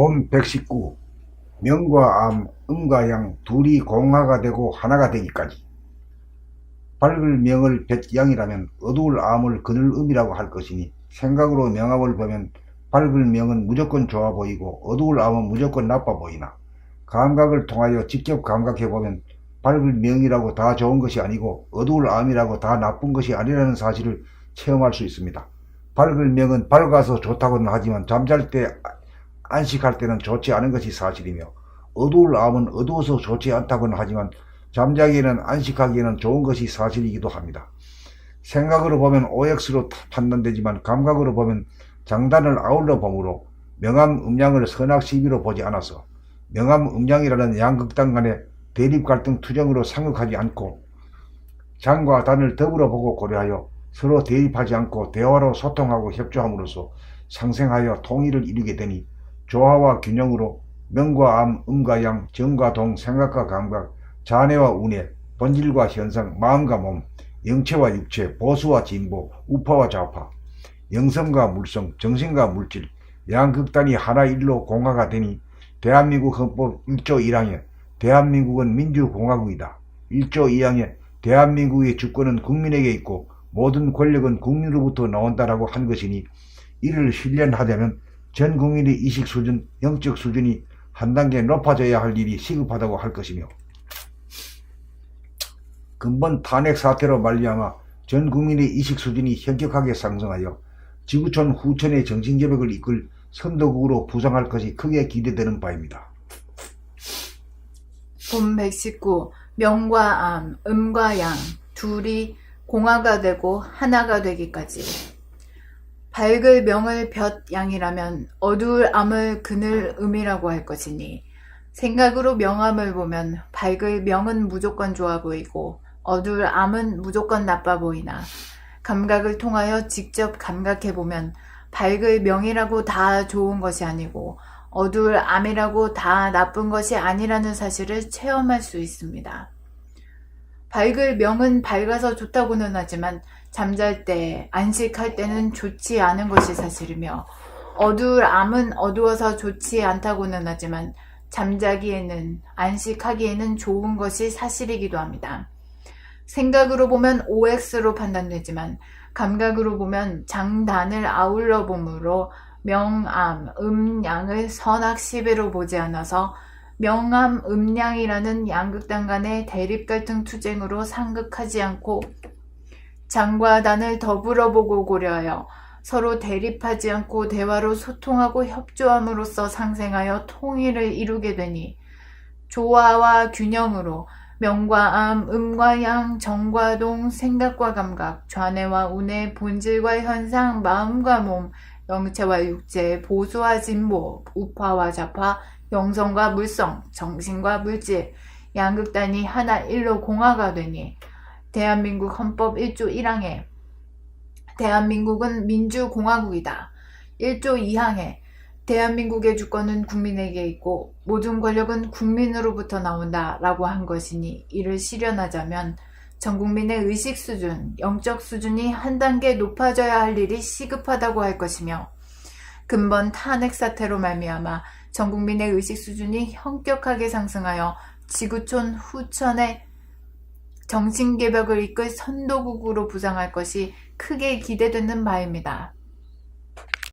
봄 119 명과 암, 음과 양 둘이 공화가 되고 하나가 되기까지 밝을 명을 백양이라면 어두울 암을 그늘 음이라고 할 것이니 생각으로 명암을 보면 밝을 명은 무조건 좋아 보이고 어두울 암은 무조건 나빠 보이나 감각을 통하여 직접 감각해 보면 밝을 명이라고 다 좋은 것이 아니고 어두울 암이라고 다 나쁜 것이 아니라는 사실을 체험할 수 있습니다. 밝을 명은 밝아서 좋다고는 하지만 잠잘 때 안식할 때는 좋지 않은 것이 사실이며 어두울 암은 어두워서 좋지 않다고는 하지만 잠자기에는 안식하기에는 좋은 것이 사실이기도 합니다. 생각으로 보면 OX로 판단되지만 감각으로 보면 장단을 아울러 보므로 명암 음양을 선악 시비로 보지 않아서 명암 음양이라는 양극단 간의 대립 갈등 투정으로 상극하지 않고 장과 단을 더불어 보고 고려하여 서로 대립하지 않고 대화로 소통하고 협조함으로써 상생하여 통일을 이루게 되니 조화와 균형으로 명과 암, 음과 양, 정과 동, 생각과 감각, 자뇌와 운해, 본질과 현상, 마음과 몸, 영체와 육체, 보수와 진보, 우파와 좌파, 영성과 물성, 정신과 물질, 양극단이 하나 일로 공화가 되니 대한민국 헌법 1조 1항에 대한민국은 민주공화국이다. 1조 2항에 대한민국의 주권은 국민에게 있고 모든 권력은 국민으로부터 나온다라고 한 것이니 이를 실현하려면 전 국민의 이식 수준, 영적 수준이 한 단계 높아져야 할 일이 시급하다고 할 것이며 근본 탄핵 사태로 말미암아 전 국민의 이식 수준이 현격하게 상승하여 지구촌 후촌의 정신개벽을 이끌 선도국으로 부상할 것이 크게 기대되는 바입니다. 봄119 명과 암, 음과 양 둘이 공화가 되고 하나가 되기까지 밝을 명을 볕 양이라면 어두울 암을 그늘 음이라고 할 것이니 생각으로 명암을 보면 밝을 명은 무조건 좋아 보이고 어두울 암은 무조건 나빠 보이나 감각을 통하여 직접 감각해 보면 밝을 명이라고 다 좋은 것이 아니고 어두울 암이라고 다 나쁜 것이 아니라는 사실을 체험할 수 있습니다. 밝을 명은 밝아서 좋다고는 하지만 잠잘 때, 안식할 때는 좋지 않은 것이 사실이며 어두울 암은 어두워서 좋지 않다고는 하지만 잠자기에는, 안식하기에는 좋은 것이 사실이기도 합니다. 생각으로 보면 OX로 판단되지만 감각으로 보면 장단을 아울러 보므로 명암, 음양을 선악 시비로 보지 않아서 명암, 음양이라는 양극단 간의 대립 갈등 투쟁으로 상극하지 않고 장과 단을 더불어 보고 고려하여 서로 대립하지 않고 대화로 소통하고 협조함으로써 상생하여 통일을 이루게 되니 조화와 균형으로 명과 암, 음과 양, 정과 동, 생각과 감각, 좌뇌와 우뇌, 본질과 현상, 마음과 몸, 영체와 육체, 보수와 진보, 우파와 좌파, 영성과 물성, 정신과 물질, 양극단이 하나 일로 공화가 되니 대한민국 헌법 1조 1항에 대한민국은 민주공화국이다. 1조 2항에 대한민국의 주권은 국민에게 있고 모든 권력은 국민으로부터 나온다 라고 한 것이니 이를 실현하자면 전 국민의 의식 수준, 영적 수준이 한 단계 높아져야 할 일이 시급하다고 할 것이며 근본 탄핵 사태로 말미암아 전 국민의 의식 수준이 현격하게 상승하여 지구촌 후천의 정신개벽을 이끌 선도국으로 부상할 것이 크게 기대되는 바입니다.